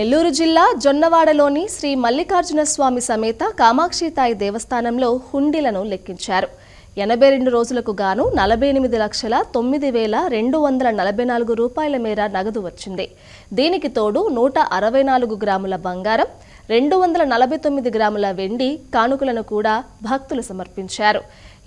నెల్లూరు జిల్లా జొన్నవాడలోని శ్రీ మల్లికార్జున స్వామి సమేత కామాక్షితాయి దేవస్థానంలో హుండీలను లెక్కించారు. ఎనభై రెండు రోజులకు గాను నలభై ఎనిమిది లక్షల తొమ్మిది వేల రెండు వందల నలభై నాలుగు రూపాయల మేర నగదు వచ్చింది. దీనికి తోడు నూట అరవై నాలుగు గ్రాముల బంగారం రెండు వందల నలభై తొమ్మిది గ్రాముల వెండి కానుకలను కూడా భక్తులు సమర్పించారు.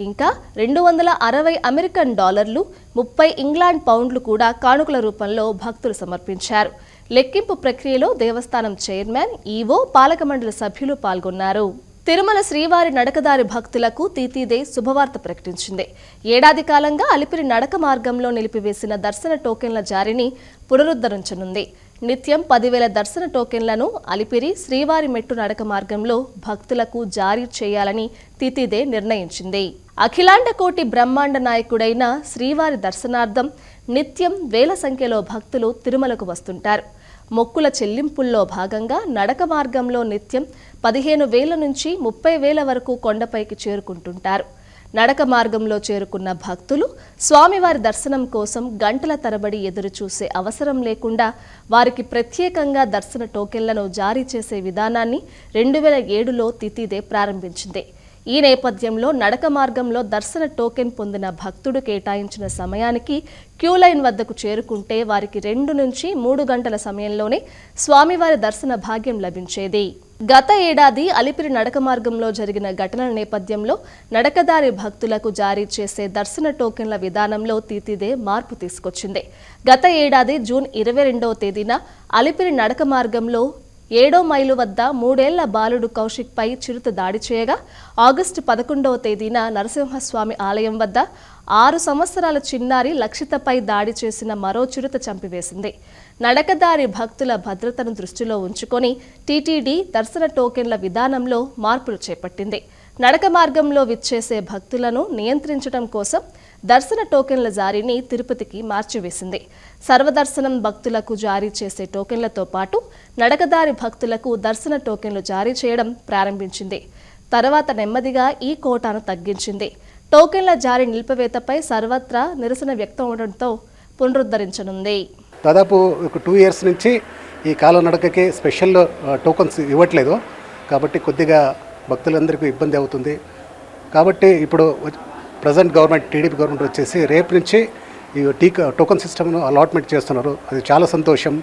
ఇంకా రెండు వందల అరవై అమెరికన్ డాలర్లు ముప్పై ఇంగ్లాండ్ పౌండ్లు కూడా కానుకల రూపంలో భక్తులు సమర్పించారు. లెక్కింపు ప్రక్రియలో దేవస్థానం చైర్మన్ ఈవో పాలక మండలి సభ్యులు పాల్గొన్నారు. తిరుమల శ్రీవారి నడకదారి భక్తులకు తీతీదే శుభవార్త ప్రకటించింది. ఏడాది కాలంగా అలిపిరి నడక మార్గంలో నిలిపివేసిన దర్శన టోకెన్ల జారీని పునరుద్ధరించనుంది. నిత్యం పదివేల దర్శన టోకెన్లను అలిపిరి శ్రీవారి మెట్టు నడక మార్గంలో భక్తులకు జారీ చేయాలని తితిదే నిర్ణయించింది. అఖిలాండ కోటి బ్రహ్మాండ నాయకుడైన శ్రీవారి దర్శనార్థం నిత్యం వేల సంఖ్యలో భక్తులు తిరుమలకు వస్తుంటారు. మొక్కుల చెల్లింపుల్లో భాగంగా నడక మార్గంలో నిత్యం పదిహేను వేల నుంచి ముప్పై వేల వరకు కొండపైకి చేరుకుంటుంటారు. నడక మార్గంలో చేరుకున్న భక్తులు స్వామివారి దర్శనం కోసం గంటల తరబడి ఎదురు చూసే అవసరం లేకుండా వారికి ప్రత్యేకంగా దర్శన టోకెన్లను జారీ చేసే విధానాన్ని రెండు వేల ఏడులో తితిదే ప్రారంభించింది. ఈ నేపథ్యంలో నడక మార్గంలో దర్శన టోకెన్ పొందిన భక్తుడు కేటాయించిన సమయానికి క్యూ లైన్ వద్దకు చేరుకుంటే వారికి రెండు నుంచి మూడు గంటల సమయంలోనే స్వామివారి దర్శన భాగ్యం లభించేది. గత ఏడాది అలిపిరి నడక మార్గంలో జరిగిన ఘటనల నేపథ్యంలో నడకదారి భక్తులకు జారీ చేసే దర్శన టోకెన్ల విధానంలో తీతిదే మార్పు తీసుకొచ్చింది. గత ఏడాది జూన్ ఇరవై రెండవ తేదీన అలిపిరి నడక మార్గంలో ఏడో మైలు వద్ద మూడేళ్ళ బాలుడు కౌశిక్పై చిరుత దాడి చేయగా ఆగస్టు పదకొండవ తేదీన నరసింహస్వామి ఆలయం వద్ద ఆరు సంవత్సరాల చిన్నారి లక్షితపై దాడి చేసిన మరో చిరుత చంపివేసింది. నడకదారి భక్తుల భద్రతను దృష్టిలో ఉంచుకొని టీటీడీ దర్శన టోకెన్ల విధానంలో మార్పులు చేపట్టింది. నడక మార్గంలో విచ్చేసే భక్తులను నియంత్రించడం కోసం దర్శన టోకెన్ల జారీని తిరుపతికి మార్చివేసింది. సర్వదర్శనం భక్తులకు జారీ చేసే టోకెన్లతో పాటు నడకదారి భక్తులకు దర్శన టోకెన్లు జారీ చేయడం ప్రారంభించింది. తర్వాత నెమ్మదిగా ఈ కోటాను తగ్గించింది. టోకెన్ల జారీ నిలిపివేతపై సర్వత్రా నిరసన వ్యక్తం అవడంతో పునరుద్ధరించనుంది. దాదాపు ఒక టూ ఇయర్స్ నుంచి ఈ కాలనడకకి స్పెషల్ ఆ, టోకన్స్ ఇవ్వట్లేదు. కాబట్టి కొద్దిగా భక్తులందరికీ ఇబ్బంది అవుతుంది. కాబట్టి ఇప్పుడు ప్రజెంట్ గవర్నమెంట్ టీడీపీ గవర్నమెంట్ వచ్చేసి రేపు నుంచి ఈ టీకా టోకన్ సిస్టమ్ను అలాట్మెంట్ చేస్తున్నారు. అది చాలా సంతోషం.